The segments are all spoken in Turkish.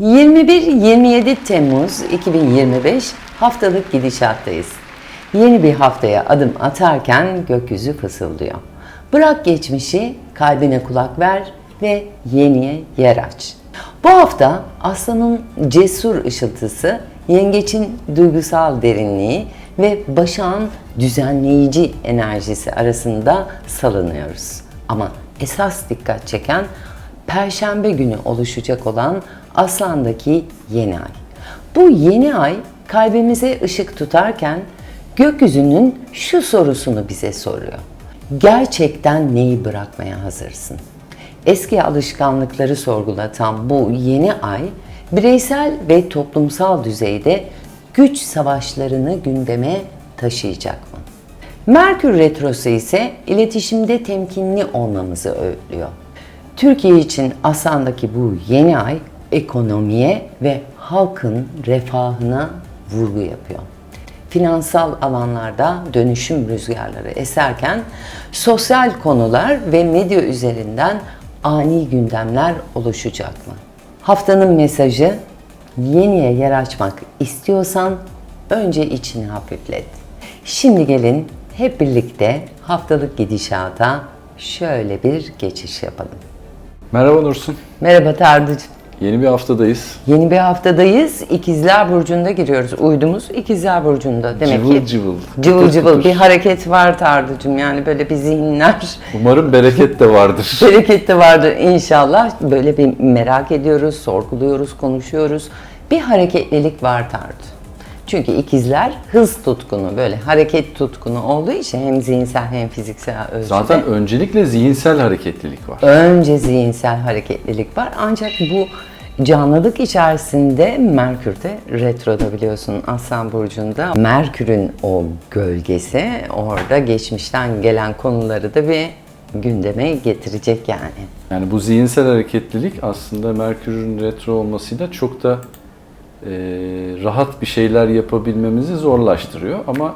21-27 Temmuz 2025 haftalık gidişattayız. Yeni bir haftaya adım atarken gökyüzü fısıldıyor. Bırak geçmişi, kalbine kulak ver ve yeniye yer aç. Bu hafta aslanın cesur ışıltısı, yengeçin duygusal derinliği ve başağın düzenleyici enerjisi arasında salınıyoruz. Ama esas dikkat çeken Perşembe günü oluşacak olan Aslan'daki yeni ay. Bu yeni ay kalbimize ışık tutarken gökyüzünün şu sorusunu bize soruyor. Gerçekten neyi bırakmaya hazırsın? Eski alışkanlıkları sorgulatan bu yeni ay bireysel ve toplumsal düzeyde güç savaşlarını gündeme taşıyacak mı? Merkür Retrosu ise iletişimde temkinli olmamızı öğütlüyor. Türkiye için Aslan'daki bu yeni ay ekonomiye ve halkın refahına vurgu yapıyor. Finansal alanlarda dönüşüm rüzgarları eserken sosyal konular ve medya üzerinden ani gündemler oluşacak mı? Haftanın mesajı yeniye yer açmak istiyorsan önce içini hafiflet. Şimdi gelin hep birlikte haftalık gidişata şöyle bir geçiş yapalım. Merhaba Nursun. Merhaba Tarducuğum. Yeni bir haftadayız. Yeni bir haftadayız. İkizler Burcu'nda giriyoruz. Uydumuz İkizler Burcu'nda. Demek Cıvıl ki cıvıl. cıvıl kıtır cıvıl kıtır. bir hareket var Tarducuğum. Yani böyle bir zihinler Umarım bereket de vardır. bereket de vardır inşallah. Böyle bir merak ediyoruz, sorguluyoruz, konuşuyoruz. Bir hareketlilik var Tardu. Çünkü ikizler hız tutkunu, böyle hareket tutkunu olduğu için hem zihinsel hem fiziksel ölçüde. Zaten öncelikle zihinsel hareketlilik var. Önce zihinsel hareketlilik var ancak bu canlılık içerisinde Merkür de retroda biliyorsun Aslan Burcu'nda. Merkür'ün o gölgesi orada geçmişten gelen konuları da bir gündeme getirecek yani. Yani bu zihinsel hareketlilik aslında Merkür'ün retro olmasıyla çok da e, rahat bir şeyler yapabilmemizi zorlaştırıyor. Ama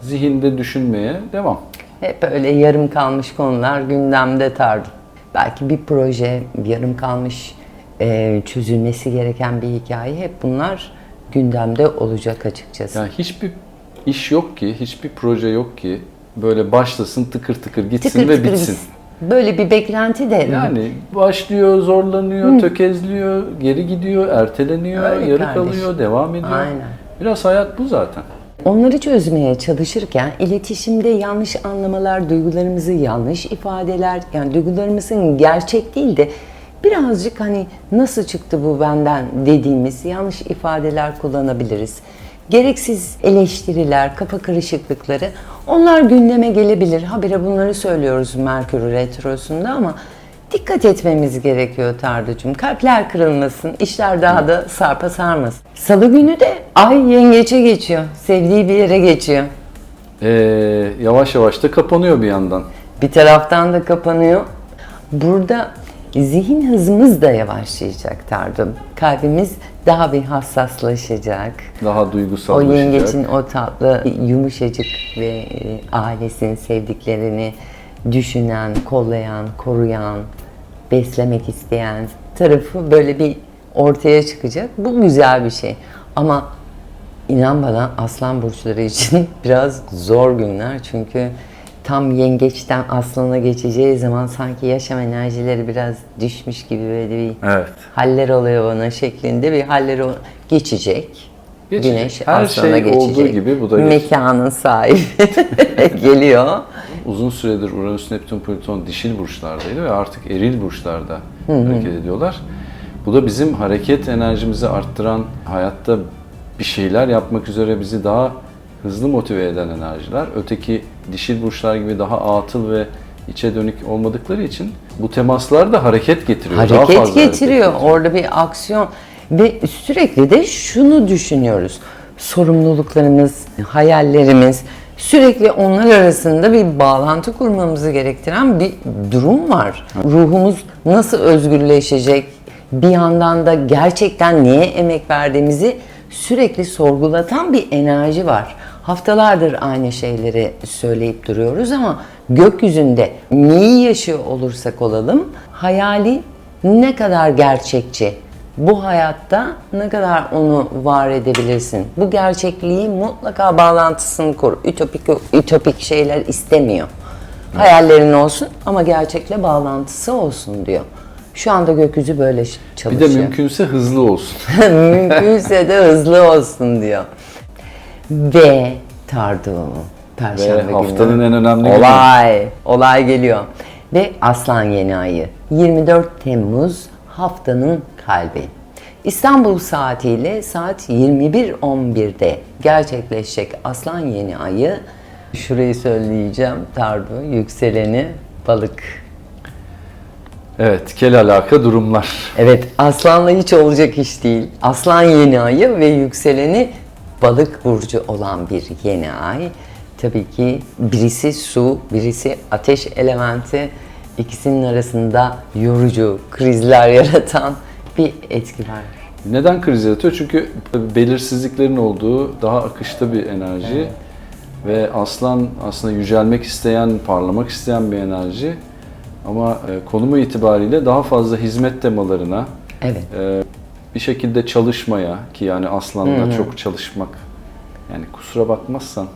zihinde düşünmeye devam. Hep öyle yarım kalmış konular gündemde tardı. Belki bir proje yarım kalmış, e, çözülmesi gereken bir hikaye hep bunlar gündemde olacak açıkçası. Yani hiçbir iş yok ki, hiçbir proje yok ki böyle başlasın tıkır tıkır gitsin Tıkır ve tıkır bitsin. gitsin. Böyle bir beklenti de Yani başlıyor, zorlanıyor, tökezliyor, geri gidiyor, erteleniyor, Öyle yarı kardeşim. kalıyor, devam ediyor. Aynen. Biraz hayat bu zaten. Onları çözmeye çalışırken iletişimde yanlış anlamalar, duygularımızı yanlış ifadeler, yani duygularımızın gerçek değil de birazcık hani nasıl çıktı bu benden dediğimiz yanlış ifadeler kullanabiliriz. Gereksiz eleştiriler, kafa karışıklıkları onlar gündeme gelebilir. Habire bunları söylüyoruz Merkür Retrosu'nda ama Dikkat etmemiz gerekiyor Tarducuğum. Kalpler kırılmasın, işler daha da sarpa sarmasın. Salı günü de ay yengeçe geçiyor. Sevdiği bir yere geçiyor. Ee, yavaş yavaş da kapanıyor bir yandan. Bir taraftan da kapanıyor. Burada zihin hızımız da yavaşlayacak Tardum. Kalbimiz daha bir hassaslaşacak. Daha O duygusallaşacak. yengeçin o tatlı, yumuşacık ve e, ailesinin sevdiklerini düşünen, kollayan, koruyan, beslemek isteyen tarafı böyle bir ortaya çıkacak. Bu güzel bir şey. Ama inan bana aslan burçları için biraz zor günler. Çünkü tam yengeçten aslana geçeceği zaman sanki yaşam enerjileri biraz düşmüş gibi böyle bir Evet. haller oluyor bana şeklinde bir halleri o- geçecek. Geçecek. Güneş Her aslana şey geçecek. olduğu gibi bu da geçecek. Mekanın sahibi geliyor. Uzun süredir Uranüs, Neptün, Plüton dişil burçlardaydı ve artık eril burçlarda hareket ediyorlar. Bu da bizim hareket enerjimizi arttıran, hayatta bir şeyler yapmak üzere bizi daha hızlı motive eden enerjiler. Öteki dişil burçlar gibi daha atıl ve içe dönük olmadıkları için bu temaslar da hareket getiriyor. daha hareket fazla hareket getiriyor. Orada bir aksiyon ve sürekli de şunu düşünüyoruz. Sorumluluklarımız, hayallerimiz sürekli onlar arasında bir bağlantı kurmamızı gerektiren bir durum var. Ruhumuz nasıl özgürleşecek? Bir yandan da gerçekten neye emek verdiğimizi sürekli sorgulatan bir enerji var. Haftalardır aynı şeyleri söyleyip duruyoruz ama gökyüzünde neyi yaşıyor olursak olalım hayali ne kadar gerçekçi, bu hayatta ne kadar onu var edebilirsin? Bu gerçekliği mutlaka bağlantısını kur. Ütopik ütopik şeyler istemiyor. Hayallerin olsun ama gerçekle bağlantısı olsun diyor. Şu anda gökyüzü böyle Bir çalışıyor. de mümkünse hızlı olsun. Mümkünse de hızlı olsun diyor. Ve Tardu Perşembe Ve günü. haftanın en önemli günü. Olay, olay geliyor. Ve Aslan Yeni Ayı. 24 Temmuz haftanın kalbi. İstanbul saatiyle saat 21.11'de gerçekleşecek Aslan Yeni Ayı. Şurayı söyleyeceğim Tardu, yükseleni balık. Evet, kel alaka durumlar. Evet, aslanla hiç olacak iş değil. Aslan yeni ayı ve yükseleni balık burcu olan bir yeni ay. Tabii ki birisi su, birisi ateş elementi. İkisinin arasında yorucu, krizler yaratan bir etki var. Neden kriz yaratıyor? Çünkü belirsizliklerin olduğu daha akışta bir enerji ve aslan aslında yücelmek isteyen, parlamak isteyen bir enerji. Ama e, konumu itibariyle daha fazla hizmet temalarına, Evet. e, bir şekilde çalışmaya ki yani aslanla çok çalışmak yani kusura bakmazsan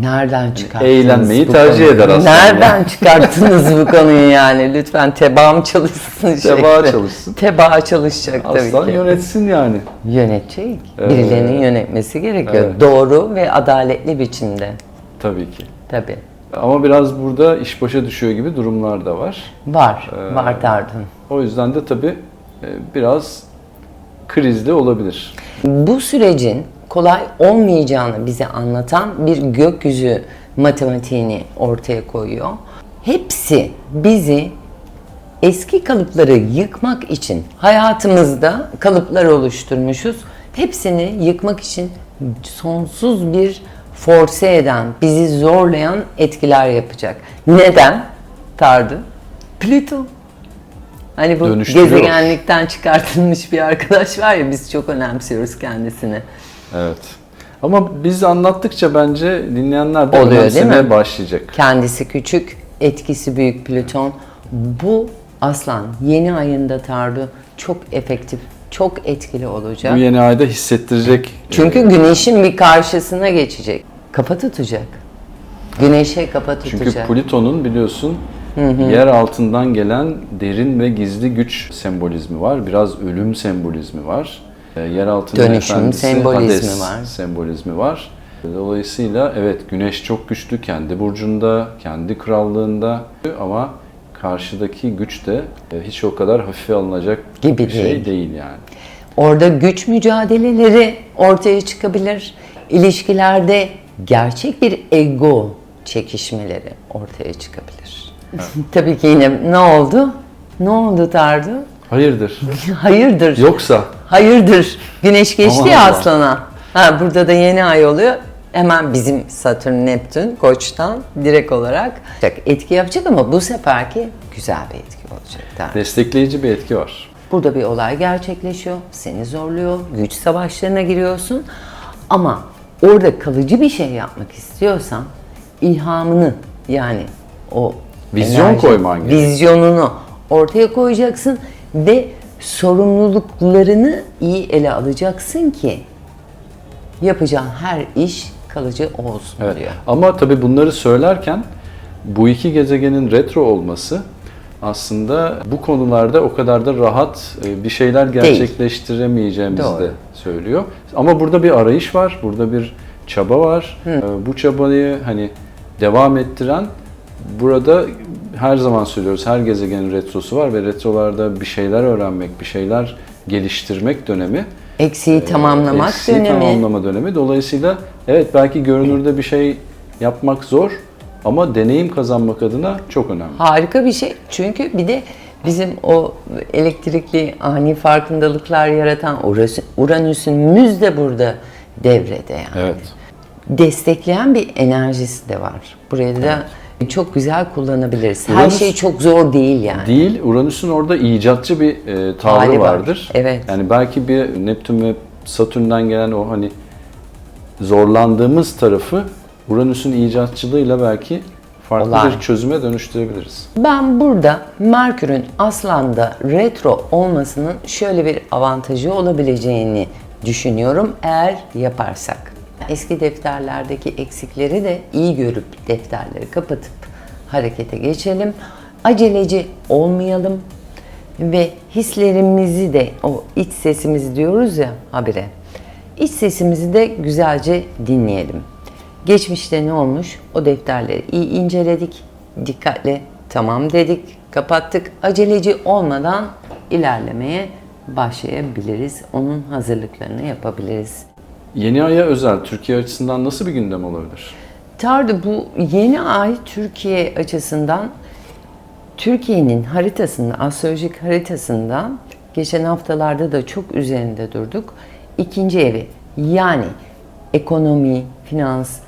Nereden çıkarttınız eğlenmeyi bu tercih konuyu? eder aslan Nereden çıkarttınız bu konuyu yani? Lütfen tebaam çalışsın. Tebaa şekli. çalışsın. Tebaa çalışacak tabii aslan ki. yönetsin yani. Yönetecek. Ee, Birilerinin yönetmesi gerekiyor. evet. Doğru ve adaletli biçimde. Tabii ki. Tabii. Ama biraz burada iş başa düşüyor gibi durumlar da var. Var. Ee, var Tardu. O yüzden de tabii e, biraz krizli olabilir. Bu sürecin kolay olmayacağını bize anlatan bir gökyüzü matematiğini ortaya koyuyor. Hepsi bizi eski kalıpları yıkmak için hayatımızda kalıplar oluşturmuşuz. Hepsini yıkmak için sonsuz bir force eden, bizi zorlayan etkiler yapacak. Neden? Tardı. Plüto. Hani bu gezegenlikten çıkartılmış bir arkadaş var ya biz çok önemsiyoruz kendisini. Evet. Ama biz anlattıkça bence dinleyenler de Oluyor, değil önemsemeye mi? başlayacak. Kendisi küçük, etkisi büyük Plüton. Bu aslan yeni ayında Tardu çok efektif, çok etkili olacak. Bu yeni ayda hissettirecek. Çünkü güneşin bir karşısına geçecek. Kafa tutacak. Güneşe kafa tutacak. Çünkü Plüton'un biliyorsun yer altından gelen derin ve gizli güç sembolizmi var. Biraz ölüm sembolizmi var. E, Yer altının Dönüşüm efendisi sembolizmi Hades var. sembolizmi var. Dolayısıyla evet güneş çok güçlü kendi burcunda, kendi krallığında ama karşıdaki güç de e, hiç o kadar hafife alınacak Gibi bir şey değil. değil yani. Orada güç mücadeleleri ortaya çıkabilir. İlişkilerde gerçek bir ego çekişmeleri ortaya çıkabilir. Tabii ki yine ne oldu? Ne oldu Tardu? Hayırdır? Hayırdır. Yoksa Hayırdır. Güneş geçti Aman ya Allah. aslana. Ha, burada da yeni ay oluyor. Hemen bizim Satürn, Neptün, Koç'tan direkt olarak etki yapacak ama bu seferki güzel bir etki olacak. Tardu. destekleyici bir etki var. Burada bir olay gerçekleşiyor, seni zorluyor, güç savaşlarına giriyorsun. Ama orada kalıcı bir şey yapmak istiyorsan ilhamını yani o Vizyon koyman gerekiyor. Vizyonunu ortaya koyacaksın ve sorumluluklarını iyi ele alacaksın ki yapacağın her iş kalıcı olsun Evet. diyor. Ama tabii bunları söylerken bu iki gezegenin retro olması aslında bu konularda o kadar da rahat e, bir şeyler gerçekleştiremeyeceğimizi Doğru. de söylüyor. Ama burada bir arayış var, burada bir çaba var. E, Bu çabayı hani devam ettiren burada her zaman söylüyoruz her gezegenin retrosu var ve retrolarda bir şeyler öğrenmek, bir şeyler geliştirmek dönemi. Eksiği tamamlamak Eksiği dönemi. tamamlama dönemi. Dolayısıyla evet belki görünürde bir şey yapmak zor ama deneyim kazanmak adına çok önemli. Harika bir şey. Çünkü bir de bizim o elektrikli ani farkındalıklar yaratan Uranüs- Uranüs'ümüz de burada devrede yani. Evet. Destekleyen bir enerjisi de var. Burayı da çok güzel kullanabiliriz. Her Uranüs- şey çok zor değil yani. Değil, Uranüs'ün orada icatçı bir e, tavrı Hali var. vardır. Evet. Yani belki bir Neptün ve Satürn'den gelen o hani zorlandığımız tarafı Uranüs'ün icatçılığıyla belki farklı Olay. bir çözüme dönüştürebiliriz. Ben burada Merkür'ün Aslan'da retro olmasının şöyle bir avantajı olabileceğini düşünüyorum eğer yaparsak. Eski defterlerdeki eksikleri de iyi görüp defterleri kapatıp harekete geçelim. Aceleci olmayalım ve hislerimizi de o iç sesimiz diyoruz ya habire. İç sesimizi de güzelce dinleyelim. Geçmişte ne olmuş? O defterleri iyi inceledik. Dikkatle tamam dedik, kapattık. Aceleci olmadan ilerlemeye başlayabiliriz. Onun hazırlıklarını yapabiliriz. Yeni aya özel Türkiye açısından nasıl bir gündem olabilir? Tardı bu yeni ay Türkiye açısından Türkiye'nin haritasında, astrolojik haritasında geçen haftalarda da çok üzerinde durduk. İkinci evi yani ekonomi, finans,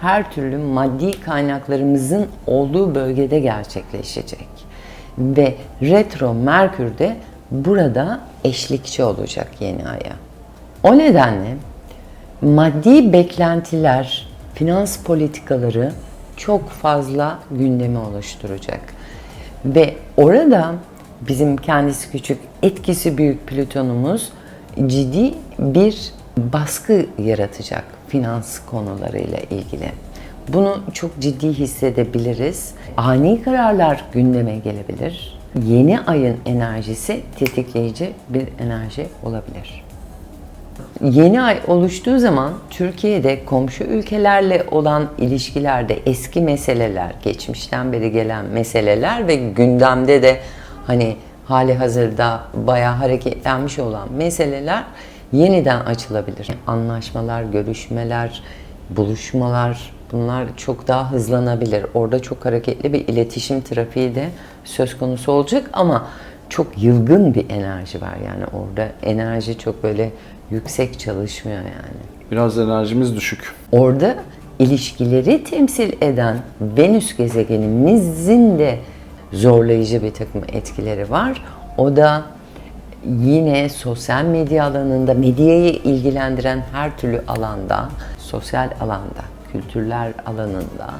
her türlü maddi kaynaklarımızın olduğu bölgede gerçekleşecek. Ve retro Merkür de burada eşlikçi olacak yeni aya. O nedenle maddi beklentiler, finans politikaları çok fazla gündemi oluşturacak. Ve orada bizim kendisi küçük, etkisi büyük Plütonumuz ciddi bir baskı yaratacak finans konularıyla ilgili. Bunu çok ciddi hissedebiliriz. Ani kararlar gündeme gelebilir. Yeni ayın enerjisi tetikleyici bir enerji olabilir. Yeni ay oluştuğu zaman Türkiye'de komşu ülkelerle olan ilişkilerde eski meseleler, geçmişten beri gelen meseleler ve gündemde de hani hali hazırda bayağı hareketlenmiş olan meseleler yeniden açılabilir. Anlaşmalar, görüşmeler, buluşmalar bunlar çok daha hızlanabilir. Orada çok hareketli bir iletişim trafiği de söz konusu olacak ama çok yılgın bir enerji var yani orada enerji çok böyle yüksek çalışmıyor yani. Biraz enerjimiz düşük. Orada ilişkileri temsil eden Venüs gezegenimizin de zorlayıcı bir takım etkileri var. O da yine sosyal medya alanında, medyayı ilgilendiren her türlü alanda, sosyal alanda, kültürler alanında,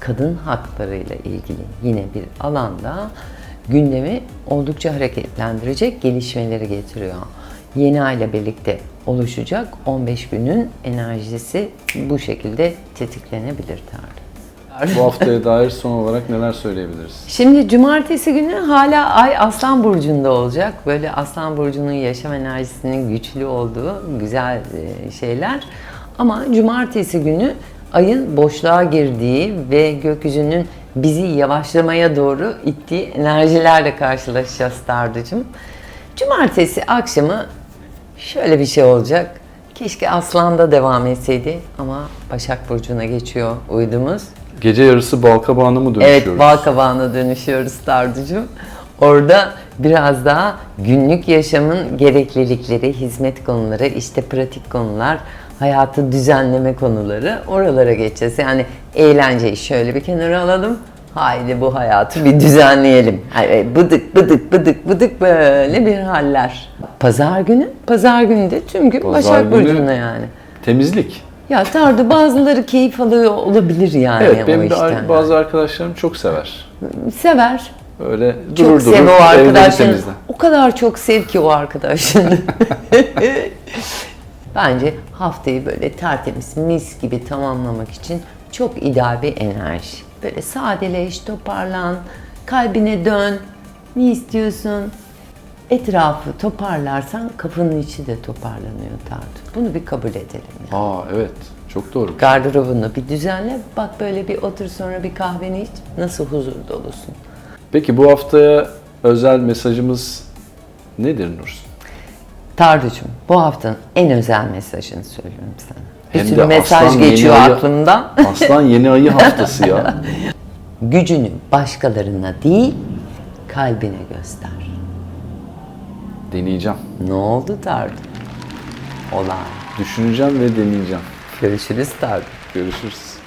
kadın haklarıyla ilgili yine bir alanda gündemi oldukça hareketlendirecek gelişmeleri getiriyor. Yeni ay ile birlikte oluşacak 15 günün enerjisi bu şekilde tetiklenebilir Tanrı. Bu haftaya dair son olarak neler söyleyebiliriz? Şimdi cumartesi günü hala ay Aslan Burcu'nda olacak. Böyle Aslan Burcu'nun yaşam enerjisinin güçlü olduğu güzel e, şeyler. Ama cumartesi günü ayın boşluğa girdiği ve gökyüzünün bizi yavaşlamaya doğru ittiği enerjilerle karşılaşacağız Tarducuğum. Cumartesi akşamı şöyle bir şey olacak. Keşke Aslan'da devam etseydi ama Başak Burcu'na geçiyor uydumuz. Gece yarısı balkabağına mı dönüşüyoruz? Evet, bal kabağına dönüşüyoruz Tarducuğum. Orada biraz daha günlük yaşamın gereklilikleri, hizmet konuları, işte pratik konular, hayatı düzenleme konuları oralara geçeceğiz. Yani eğlenceyi şöyle bir kenara alalım. Haydi bu hayatı bir düzenleyelim. Hayır, bıdık bıdık bıdık bıdık böyle bir haller. Pazar günü, pazar günü de tüm gün Pazar Başak Burcu'nda yani. Temizlik. Ya Tardu bazıları keyif alıyor olabilir yani Evet, benim işten. bazı arkadaşlarım çok sever. Sever, Öyle çok durur durur sev o arkadaşını. O kadar çok sev ki o arkadaşını. Bence haftayı böyle tertemiz, mis gibi tamamlamak için çok ideal bir enerji. Böyle sadeleş, toparlan, kalbine dön. Ne istiyorsun? Etrafı toparlarsan kafanın içi de toparlanıyor Tardu. Bunu bir kabul edelim. ya. Aa evet, çok doğru. Gardırobunu bir düzenle. Bak böyle bir otur sonra bir kahveni iç. Nasıl huzur dolusun. Peki bu haftaya özel mesajımız nedir Nursun? Tarducuğum bu haftanın en özel mesajını söylüyorum sana. Bir Hem sürü de mesaj Aslan yeni geçiyor ayı- aklımdan. Aslan yeni ayı haftası ya. Gücünü başkalarına değil, kalbine göster. Deneyeceğim. Ne oldu Tardu? Olay. Düşüneceğim ve deneyeceğim. Görüşürüz Tardu. Görüşürüz.